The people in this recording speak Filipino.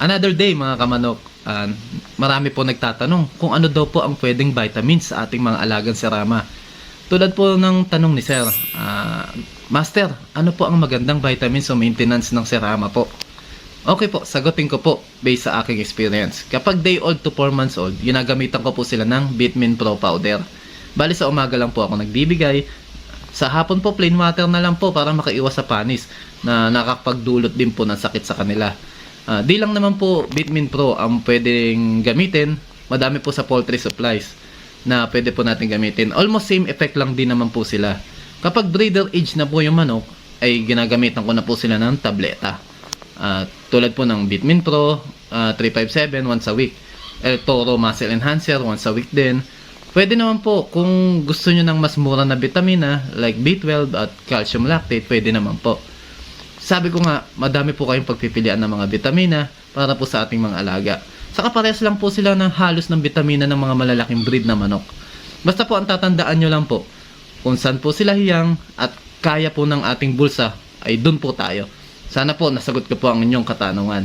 Another day mga kamanok. Ah, marami po nagtatanong kung ano daw po ang pwedeng vitamins sa ating mga alagang serama. Tulad po ng tanong ni Sir, ah, Master, ano po ang magandang vitamins o maintenance ng serama po? Okay po, sagutin ko po based sa aking experience. Kapag day old to 4 months old, ginagamitan ko po sila ng Bitmin Pro Powder. Bali sa umaga lang po ako nagbibigay. Sa hapon po plain water na lang po para makaiwas sa panis na nakakapagdulot din po ng sakit sa kanila. Ah, di lang naman po Bitmin Pro ang pwedeng gamitin. Madami po sa poultry supplies na pwede po natin gamitin. Almost same effect lang din naman po sila. Kapag breeder age na po yung manok, ay ginagamitan ko na po sila ng tableta. Ah, tulad po ng Bitmin Pro, ah, 357 once a week. El Toro Muscle Enhancer once a week din. Pwede naman po kung gusto nyo ng mas mura na vitamina like B12 at calcium lactate, pwede naman po. Sabi ko nga, madami po kayong pagpipilian ng mga vitamina para po sa ating mga alaga. Saka parehas lang po sila ng halos ng vitamina ng mga malalaking breed na manok. Basta po ang tatandaan nyo lang po, kung saan po sila hiyang at kaya po ng ating bulsa, ay dun po tayo. Sana po nasagot ko po ang inyong katanungan.